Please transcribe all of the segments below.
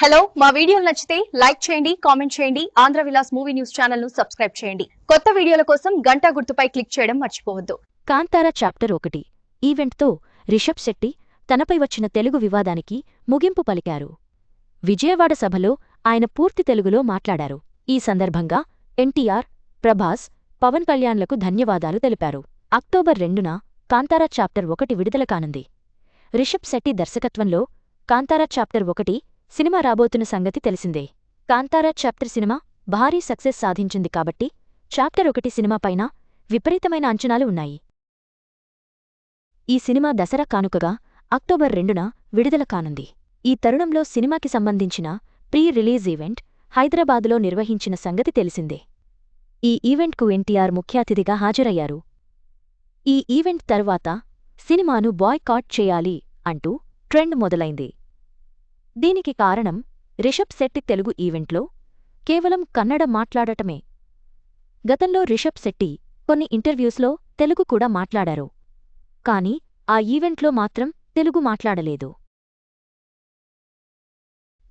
Hello మా వీడియోలు నచ్చితే లైక్ చేయండి కామెంట్ చేయండి ఆంధ్ర విలాస్ మూవీ న్యూస్ ఛానల్ను సబ్స్క్రైబ్ చేయండి. కొత్త వీడియోల కోసం గంటా గుర్తుపై క్లిక్ చేయడం మర్చిపోవద్దు. కాంతార చాప్టర్ ఒకటి. ఈవెంట్తో రిషబ్ శెట్టి తనపై వచ్చిన తెలుగు వివాదానికి ముగింపు పలికారు. విజయవాడ సభలో ఆయన పూర్తి తెలుగులో మాట్లాడారు. ఈ సందర్భంగా ఎన్టీఆర్ ప్రభాస్ పవన్ కళ్యాణ్లకు ధన్యవాదాలు తెలిపారు. అక్టోబర్ రెండున కాంతారా చాప్టర్ ఒకటి విడుదల కానుంది. రిషబ్ శెట్టి దర్శకత్వంలో కాంతారా చాప్టర్ ఒకటి సినిమా రాబోతున్న సంగతి తెలిసిందే. కాంతారా చాప్టర్ సినిమా భారీ సక్సెస్ సాధించింది కాబట్టి చాప్టర్ ఒకటి సినిమాపైన విపరీతమైన అంచనాలు ఉన్నాయి. ఈ సినిమా దసరా కానుకగా అక్టోబర్ రెండున విడుదల కానుంది. ఈ తరుణంలో సినిమాకి సంబంధించిన ప్రీ రిలీజ్ ఈవెంట్ హైదరాబాదులో నిర్వహించిన సంగతి తెలిసిందే. ఈ ఈవెంట్కు ఎన్టీఆర్ ముఖ్య అతిథిగా హాజరయ్యారు. ఈ ఈవెంట్ తరువాత సినిమాను బాయ్కాట్ చేయాలి అంటూ ట్రెండ్ మొదలైంది. దీనికి కారణం రిషబ్ శెట్టి తెలుగు ఈవెంట్లో కేవలం కన్నడ మాట్లాడటమే. గతంలో రిషబ్ శెట్టి కొన్ని ఇంటర్వ్యూస్లో తెలుగు కూడా మాట్లాడారు. కాని ఆ ఈవెంట్లో మాత్రం తెలుగు మాట్లాడలేదు.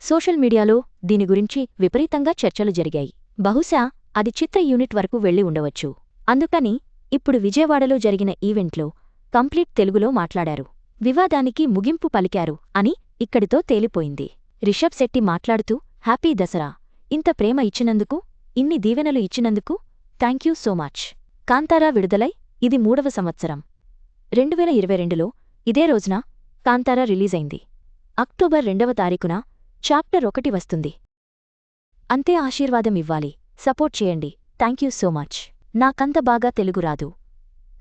సోషల్ మీడియాలో దీని గురించి విపరీతంగా చర్చలు జరిగాయి. బహుశా అది చిత్ర యూనిట్ వరకు వెళ్ళి ఉండవచ్చు. అందుకని ఇప్పుడు విజయవాడలో జరిగిన ఈవెంట్లో కంప్లీట్ తెలుగులో మాట్లాడారు. వివాదానికి ముగింపు పలికారు అని ఇక్కడితో తేలిపోయింది. రిషబ్ శెట్టి మాట్లాడుతూ హ్యాపీ దసరా. ఇంత ప్రేమ ఇచ్చినందుకు ఇన్ని దీవెనలు ఇచ్చినందుకు థ్యాంక్యూ సో మచ్. కాంతారా విడుదలై ఇది మూడవ సంవత్సరం. రెండువేల ఇరవై రెండులో ఇదే రోజున కాంతారా రిలీజైంది. అక్టోబర్ రెండవ తారీఖున చాప్టర్ ఒకటి వస్తుంది. అంతే ఆశీర్వాదం ఇవ్వాలి. సపోర్ట్ చేయండి. Thank you so much. నాకంత బాగా తెలుగు రాదు.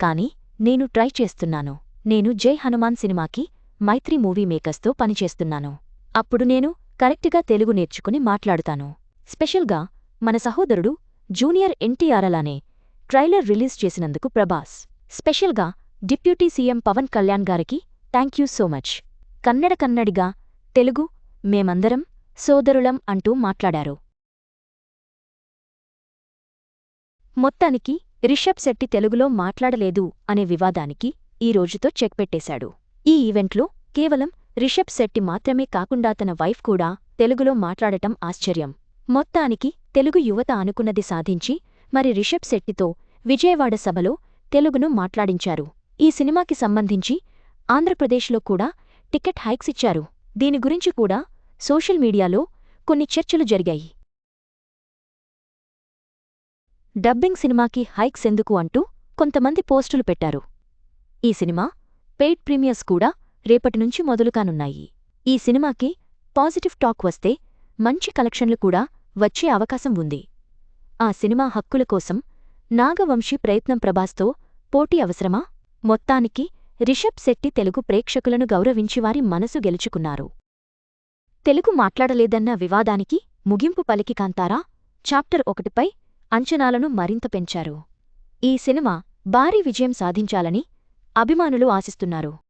కాని నేను ట్రై చేస్తున్నాను. నేను జై హనుమాన్ సినిమాకి మైత్రి మూవీ మేకర్స్తో పనిచేస్తున్నాను. అప్పుడు నేను కరెక్ట్గా తెలుగు నేర్చుకుని మాట్లాడుతాను. స్పెషల్గా మన సహోదరుడు జూనియర్ ఎన్టీఆర్ అలానే ట్రైలర్ రిలీజ్ చేసినందుకు ప్రభాస్. స్పెషల్గా డిప్యూటీ సీఎం పవన్ కళ్యాణ్ గారికి thank you so much. Kannada Kannadiga Telugu మేమందరం సోదరులం అంటూ మాట్లాడారు. మొత్తానికి రిషబ్ శెట్టి తెలుగులో మాట్లాడలేదు అనే వివాదానికి ఈ రోజుతో చెక్ పెట్టేశాడు. ఈ ఈవెంట్లో కేవలం రిషబ్ శెట్టి మాత్రమే కాకుండా తన వైఫ్ కూడా తెలుగులో మాట్లాడటం ఆశ్చర్యం. మొత్తానికి తెలుగు యువత అనుకున్నది సాధించి మరి రిషబ్ శెట్టితో విజయవాడ సభలో తెలుగును మాట్లాడించారు. ఈ సినిమాకి సంబంధించి ఆంధ్రప్రదేశ్లో కూడా టికెట్ హైక్స్ ఇచ్చారు. దీని గురించి కూడా సోషల్ మీడియాలో కొన్ని చర్చలు జరిగాయి. డబ్బింగ్ సినిమాకి హైక్స్ ఎందుకు అంటూ కొంతమంది పోస్టులు పెట్టారు. ఈ సినిమా పెయిడ్ ప్రీమియర్స్ కూడా రేపటి నుంచి మొదలుకానున్నాయి ఈ సినిమాకి పాజిటివ్ టాక్ వస్తే మంచి కలెక్షన్లు కూడా వచ్చే అవకాశం ఉంది. ఆ సినిమా హక్కుల కోసం నాగవంశీ ప్రయత్నం ప్రభాస్తో పోటీ అవసరమా? మొత్తానికి రిషబ్ శెట్టి తెలుగు ప్రేక్షకులను గౌరవించి వారి మనసు గెలుచుకున్నారు. తెలుగు మాట్లాడలేదన్న వివాదానికి ముగింపు పలికి కాంతారా? చాప్టర్ ఒకటిపై అంచనాలను మరింత పెంచారు. ఈ సినిమా భారీ విజయం సాధించాలని అభిమానులు ఆశిస్తున్నారు.